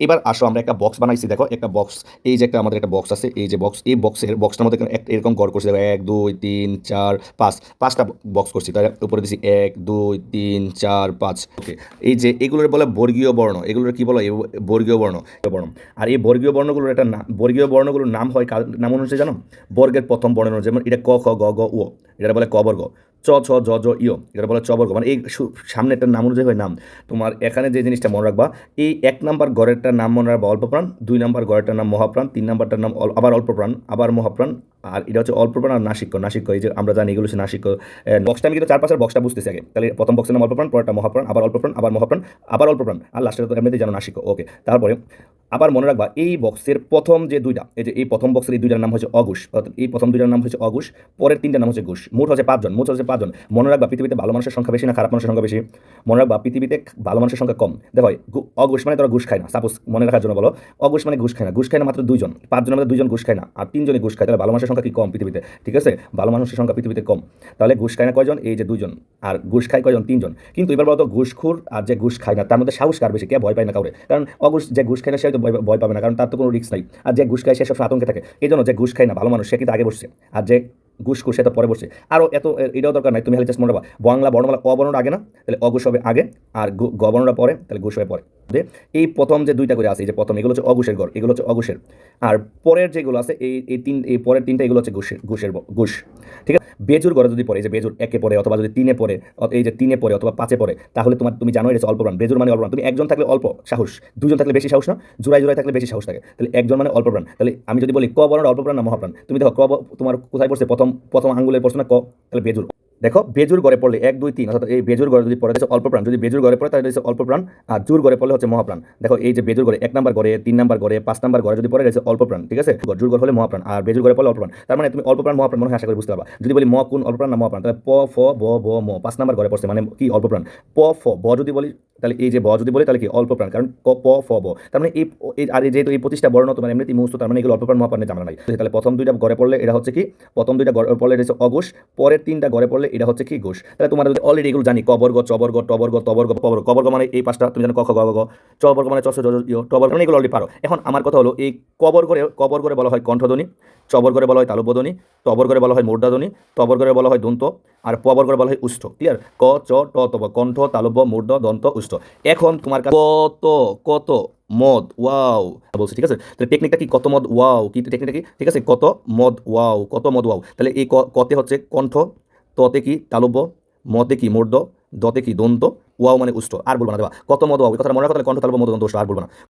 এবার আসো, আমরা একটা বক্স বানাইছি, দেখো, একটা বক্স এই যে একটা আমাদের একটা বক্স আছে, এই যে বক্স এই বক্সের বক্সটার মধ্যে এরকম গড় করছি, দেখো, এক, দুই, তিন, চার, পাঁচ, পাঁচটা বক্স করছি তার উপরে দিছি এক, দুই, তিন, চার, পাঁচ ওকে এই যে এগুলোর বলে বর্গীয় বর্ণ, এগুলোর কি বলে? বর্গীয় বর্ণ বর্ণ, আর এই বর্গীয় বর্ণগুলোর একটা নাম বর্গীয় বর্ণগুলোর নাম হয় নাম অনুযায়ী জানো? বর্গের প্রথম বর্ণ যেমন এটা ক, খ, গ গ ও এটা বলে ক বর্গ চ, ছ জ জ ইয় এটা বলে চ বর্গ মানে এই সামনে একটা নাম অনুযায়ী হয় নাম। তোমার এখানে যে জিনিসটা মনে রাখবা, এই এক নাম্বার গড়েরটার নাম মনে রাখবা অল্প প্রাণ দুই নাম্বার গড়েরটার নাম মহাপ্রাণ, তিন নাম্বারটার নাম আবার অল্প প্রাণ আবার মহাপ্রাণ, আর এটা হচ্ছে অল্প প্রাণ আর নাসিক্য। নাসিক্য, এই যে আমরা জানি এগুলো হচ্ছে নাসিক্য। বক্সটা আমি কিন্তু চার পাঁচের বক্সটা বুঝতেছি আগে। তাহলে প্রথম বক্সের নাম অল্প প্রাণ পরেরটা মহাপ্রাণ, আবার অল্প প্রাণ আবার মহাপ্রাণ, আবার অল্প প্রাণ আর লাস্টের তো এমনিতেই জানো নাসিক্য। ওকে তারপরে আবার মনে রাখবা, এই বক্সের প্রথম যে দুইটা, এই যে এই প্রথম বক্সের এই দুইটার নাম হচ্ছে অগুশ, অর্থাৎ এই প্রথম দুইটার নাম হচ্ছে অগুশ, পরের তিনটার নাম হচ্ছে ঘুষ, মোট হচ্ছে পাঁচজন, মোট হচ্ছে পাঁচজন। মনে রাখবা, পৃথিবীতে ভালো মানুষের সংখ্যা বেশি না খারাপ মানুষের সংখ্যা বেশি? মনে রাখবা, পৃথিবীতে ভালো মানুষের সংখ্যা কম। দেখো অঘুষ মানে তোরা ঘুষ খায় না সাপোজ মনে রাখার জন্য বলো অঘুষ মানে ঘুষ খায় না, ঘুষ খায় না মাত্র দুইজন, পাঁচজনের মধ্যে দুজন ঘুষ খায় না, আর তিনজনই ঘুষ খায়, তাহলে ভালো মানুষের সংখ্যা কি কম পৃথিবীতে? ঠিক আছে? ভালো মানুষের সংখ্যা পৃথিবীতে কম। তাহলে ঘুষ খায় না কয়জন? এই যে দুজন আর ঘুষ খায় কয়জন? তিনজন। কিন্তু এবার বলতো ঘুষখোর আর যে ঘুষ খায় না, তার মধ্যে সাহস কার বেশি? কে ভয় পায় না কাউরে? কারণ অঘুষ যে ঘুষ খায় না সে হয়তো ভয় পাবে না, কারণ তার তো কোনো রিস্ক নাই। আর যে ঘুষ খায়, সে সব আতঙ্কে থাকে। এই জন্য যে ঘুষ খায় না, ভালো মানুষ, সে কিন্তু আগে বসছে। আর যে ঘুষ ঘুষ তো পরে বসছে। আরও এত এটাও দরকার নাই। তুমি খালি জাস্ট মনে রাখবা, বাংলা বর্ণমালা অ বর্ণটা আগে না, তাহলে অঘুষ হবে আগে, আর গু- গ পরে, তাহলে ঘুষ হবে পরে। এই প্রথম যে দুইটা করে আছে, এই যে প্রথম, এগুলো হচ্ছে অঘুষের গড় এগুলো হচ্ছে অঘুষের আর পরের যেগুলো আছে, এই এই তিন, এই পরের তিনটা, এগুলো হচ্ছে ঘুষের ঘুষের ঘুষ। ঠিক আছে? বেজুর গড়ে যদি পড়ে, এই যে বেজুর একে পড়ে অথবা যদি তিনে পড়ে এই যে তিনে পড়ে অথবা পাঁচে পড়ে, তাহলে তোমার তুমি জানো এটা অল্প প্রাণ বেজুর মানে অল্প প্রাণ তুমি একজন থাকলে অল্প সাহস, দুজন থাকলে বেশি সাহস না, জোড়ায় জোড়ায় থাকলে বেশি সাহস থাকে। তাহলে একজন মানে অল্প প্রাণ তাহলে আমি যদি বলি ক বর্ণ অল্প প্রাণ না মহাপ্রাণ, তুমি দেখো ক তোমার কোথায় পড়ছে? প্রথম প্রথম আঙ্গুলের পড়ছে না ক? তাহলে বেজুর। দেখো, বেজুর গড়ে পড়লে এক, দুই, তিন, অর্থাৎ এই বেজুর গড়ে যদি পড়ে হচ্ছে অল্প প্রাণ। যদি বেজুর গড়ে পড়ে, তাহলে হচ্ছে অল্প প্রাণ। আর জোর গড়ে পড়লে হচ্ছে মহাপ্রাণ। দেখো, এই যে বেজুর গড়ে এক নাম্বার গড়ে, তিন নাম্বার গড়ে, পাঁচ নাম্বার গড়ে যদি পড়ে গেছে অল্প প্রাণ, ঠিক আছে? জোর গড় হলে মহাপ্রাণ, আর বেজুর গড়ে পড়লে অল্প প্রাণ। তার মানে তুমি অল্প প্রাণ, মহাপ্রাণ মনে আশা করি বুঝতে পারবা। যদি বলি ম, কোন, অল্প প্রাণ না মহাপ্রাণ, তাহলে প, ফ, ব ব ম, পাঁচ নাম্বার গড়ে পড়ছে মানে কি অল্প প্রাণ? প, ফ, ব যদি বলি তাহলে এই যে ব যদি বলে, তাহলে কি? অল্প প্রাণ। কারণ ক, প, ফ, ব। তার মানে এই আর যেহেতু এই পঁচিশটা বর্ণ তোমার এমনিতেই মুহূর্ত, তার মানে এগুলো অল্প প্রাণ মহাপ্রাণের জানা নাই। তাহলে প্রথম দুইটা গড়ে পড়লে এটা হচ্ছে কি? প্রথম দুইটা গড়ে, পড়লে এটা হচ্ছে অঘোষ, পরের তিনটা গড়ে পড়লে এটা হচ্ছে কি ঘোষ। তাহলে তোমার অলরেডি এগুলো জানি, কবর্গ, চবর্গ, টবর্গ, তবর্গ, পবর্গ, কবর্গ মানে এই পাঁচটা, তুমি জানো ক, খ, গ চবর্গ মানে ইয়, টবর্গ মানে এগুলো অলরেডি পারো। এখন আমার কথা হলো, এই কবর করে কবর করে বলা হয় কণ্ঠধ্বনি চবর করে বলা হয় তালব্যধ্বনি করে বলা হয় মূর্ধাধ্বনি তবর করে বলা হয় দন্ত আর পবর করে বলা হয় উষ্ঠ। ক্লিয়ার ক, চ, ট তব কণ্ঠ, তালব্য, মূর্ধ, দন্ত, উষ্ঠ। এখন তোমার কাছে কত কত মদ? ওয়াও। বলছি, ঠিক আছে? তাহলে টেকনিকটা কি? কত মদ? ওয়াও। কি টেকনিকটা কি? ঠিক আছে? কত মদ? ওয়াও। কত মদ? ওয়াও। তাহলে এই কতে হচ্ছে কণ্ঠ, ততে কি তালব্য, মতে কি মূর্ধ, দতে কি দন্ত, ওয়াও মানে উষ্ঠ। আর বলব না, দেবা। কত মদ? ওয়াও। কথাটা মনে রাখো, তাহলে কণ্ঠ, তালব্য, মদ, দন্ত, উষ্ঠ, আর বলব না।